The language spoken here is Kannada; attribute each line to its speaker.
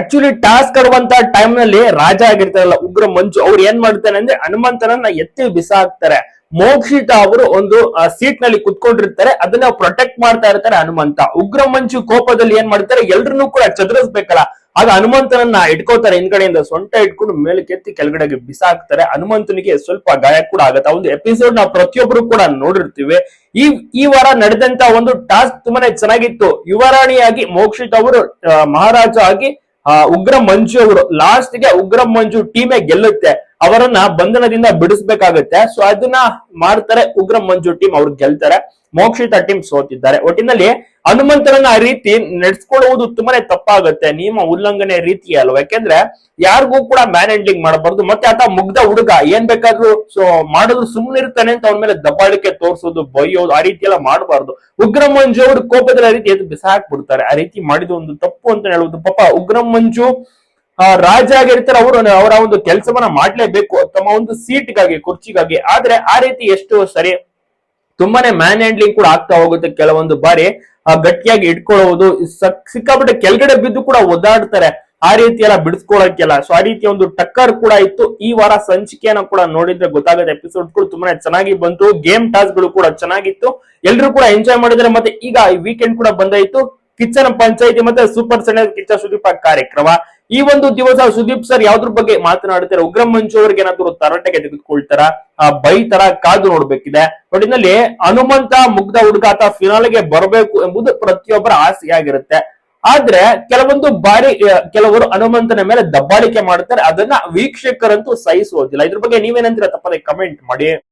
Speaker 1: ಆಕ್ಚುಲಿ ಟಾಸ್ಕ್ ಆಡುವಂತ ಟೈಮ್ನಲ್ಲಿ ರಾಜ ಆಗಿರ್ತಾರಲ್ಲ, ಉಗ್ರ ಮಂಜು ಅವ್ರು ಏನ್ ಮಾಡ್ತಾರೆ ಅಂದ್ರೆ ಹನುಮಂತನನ್ನ ಎತ್ತಿ ಬಿಸಾಕ್ತಾರೆ. ಮೋಕ್ಷಿತ ಅವರು ಒಂದು ಸೀಟ್ನಲ್ಲಿ ಕುತ್ಕೊಂಡಿರ್ತಾರೆ. ಅದನ್ನ ಪ್ರೊಟೆಕ್ಟ್ ಮಾಡ್ತಾ ಇರ್ತಾರೆ ಹನುಮಂತ. ಉಗ್ರ ಮಂಜು ಕೋಪದಲ್ಲಿ ಏನ್ ಮಾಡ್ತಾರೆ? ಎಲ್ರನ್ನೂ ಕೂಡ ಚದುರಿಸ್ಬೇಕಲ್ಲ. ಆಗ ಹನುಮಂತನನ್ನ ಇಟ್ಕೋತಾರೆ ಹಿಂದ್ಗಡೆಯಿಂದ ಸೊಂಟ ಇಟ್ಕೊಂಡು ಮೇಲಕ್ಕೆತ್ತಿ ಕೆಳಗಡೆಗೆ ಬಿಸಾಕ್ತಾರೆ. ಹನುಮಂತನಿಗೆ ಸ್ವಲ್ಪ ಗಾಯ ಕೂಡ ಆಗುತ್ತೆ. ಒಂದು ಎಪಿಸೋಡ್ ನಾವು ಪ್ರತಿಯೊಬ್ಬರು ಕೂಡ ನೋಡಿರ್ತೀವಿ. ಈ ಈ ವಾರ ನಡೆದಂತ ಒಂದು ಟಾಸ್ಕ್ ತುಂಬಾನೇ ಚೆನ್ನಾಗಿತ್ತು. ಯುವರಾಣಿಯಾಗಿ ಮೋಕ್ಷಿತ್ ಅವರು ಮಹಾರಾಜ ಆಗಿ ಉಗ್ರ ಮಂಜು ಅವರು ಲಾಸ್ಟ್ಗೆ ಉಗ್ರ ಮಂಜು ಟೀಮೇ ಗೆಲ್ಲುತ್ತೆ. ಅವರನ್ನ ಬಂಧನದಿಂದ ಬಿಡಿಸ್ಬೇಕಾಗುತ್ತೆ. ಸೊ ಅದನ್ನ ಮಾಡ್ತಾರೆ ಉಗ್ರ ಮಂಜು ಟೀಮ್ ಅವ್ರು ಗೆಲ್ತಾರೆ. ಮೋಕ್ಷಿತ ಟೀಮ್ ಸೋತಿದ್ದಾರೆ. ಒಟ್ಟಿನಲ್ಲಿ ಹನುಮಂತರನ್ನ ಆ ರೀತಿ ನಡೆಸ್ಕೊಳ್ಳುವುದು ತುಂಬಾನೇ ತಪ್ಪಾಗುತ್ತೆ. ನಿಯಮ ಉಲ್ಲಂಘನೆ ರೀತಿ ಅಲ್ವಾ? ಯಾಕೆಂದ್ರೆ ಯಾರಿಗೂ ಕೂಡ ಮ್ಯಾನ್ ಹ್ಯಾಂಡ್ಲಿಂಗ್ ಮಾಡಬಾರ್ದು. ಮತ್ತೆ ಆತ ಮುಗ್ಧ ಹುಡುಗ ಏನ್ ಬೇಕಾದ್ರೂ ಸೊ ಮಾಡಿದ್ರು ಸುಮ್ಮನೆ ಇರ್ತಾನೆ ಅಂತ ಅವ್ನ ಮೇಲೆ ದಬ್ಬಾಳಿಕೆ ತೋರಿಸೋದು ಬೈಯೋದು ಆ ರೀತಿ ಎಲ್ಲ ಮಾಡಬಾರ್ದು. ಉಗ್ರ ಮಂಜು ಅವರು ಕೋಪದಲ್ಲಿ ಆ ರೀತಿ ಎದ್ದು ಬಿಸಾಕ್ಬಿಡ್ತಾರೆ. ಆ ರೀತಿ ಮಾಡಿದ ಒಂದು ತಪ್ಪು ಅಂತ ಹೇಳುವುದು ಪಾಪ ಉಗ್ರ ಮಂಜು ಆ, ರಾಜ ಆಗಿರ್ತಾರೆ ಅವರು ಅವರ ಒಂದು ಕೆಲಸವನ್ನ ಮಾಡ್ಲೇಬೇಕು. ತಮ್ಮ ಒಂದು ಸೀಟ್ಗಾಗಿ ಕುರ್ಚಿಗಾಗಿ. ಆದ್ರೆ ಆ ರೀತಿ ಎಷ್ಟು ಸರಿ ತುಂಬಾನೇ ಮ್ಯಾನ್ ಹ್ಯಾಂಡ್ಲಿಂಗ್ ಕೂಡ ಆಗ್ತಾ ಹೋಗುತ್ತೆ ಕೆಲವೊಂದು ಬಾರಿ. ಗಟ್ಟಿಯಾಗಿ ಇಟ್ಕೊಳ್ಳೋದು, ಸಕ್- ಸಿಕ್ಕಾಪಟ್ಟೆ ಕೆಳಗಡೆ ಬಿದ್ದು ಕೂಡ ಒದ್ದಾಡ್ತಾರೆ. ಆ ರೀತಿ ಎಲ್ಲ ಬಿಡಿಸ್ಕೊಳಕ್ಕೆಲ್ಲ. ಸೊ ಆ ರೀತಿಯ ಒಂದು ಟಕ್ಕರ್ ಕೂಡ ಇತ್ತು. ಈ ವಾರ ಸಂಚಿಕೆಯನ್ನ ಕೂಡ ನೋಡಿದ್ರೆ ಗೊತ್ತಾಗುತ್ತೆ. ಎಪಿಸೋಡ್ ಕೂಡ ತುಂಬಾನೇ ಚೆನ್ನಾಗಿ ಬಂತು. ಗೇಮ್ ಟಾಸ್ಗಳು ಕೂಡ ಚೆನ್ನಾಗಿತ್ತು. ಎಲ್ರು ಕೂಡ ಎಂಜಾಯ್ ಮಾಡಿದ್ರೆ ಮತ್ತೆ ಈಗ ಈ ವೀಕೆಂಡ್ ಕೂಡ ಬಂದಾಯ್ತು. ಕಿಚ್ಚನ ಪಂಚಾಯಿತಿ ಮತ್ತೆ ಸೂಪರ್ ಸಣ್ಣ ಕಿಚ್ಚ ಸುದೀಪ ಕಾರ್ಯಕ್ರಮ. ಈ ಒಂದು ದಿವಸ ಸುದೀಪ್ ಸರ್ ಯಾವ್ದ್ರ ಬಗ್ಗೆ ಮಾತನಾಡ್ತಾರೆ ಉಗ್ರ ಮಂಚು ಅವ್ರಿಗೆ ಏನಾದ್ರು ತರಾಟೆಗೆ ತೆಗೆದುಕೊಳ್ತಾರ? ಆ ಬೈತರ ಕಾದು ನೋಡ್ಬೇಕಿದೆ. ಒಟ್ಟಿನಲ್ಲಿ ಹನುಮಂತ ಮುಗ್ಧ ಹುಡುಗ ಫಿನಾಲ್ ಫಿನಾಲ್ಗೆ ಬರಬೇಕು ಎಂಬುದು ಪ್ರತಿಯೊಬ್ಬರ ಆಸೆಯಾಗಿರುತ್ತೆ. ಆದ್ರೆ ಕೆಲವೊಂದು ಬಾರಿ ಕೆಲವರು ಹನುಮಂತನ ಮೇಲೆ ದಬ್ಬಾಳಿಕೆ ಮಾಡ್ತಾರೆ. ಅದನ್ನ ವೀಕ್ಷಕರಂತೂ ಸಹಿಸೋದಿಲ್ಲ ಇದ್ರ ಬಗ್ಗೆ ನೀವೇನಂತೀರ? ತಪ್ಪದೆ ಕಮೆಂಟ್ ಮಾಡಿ.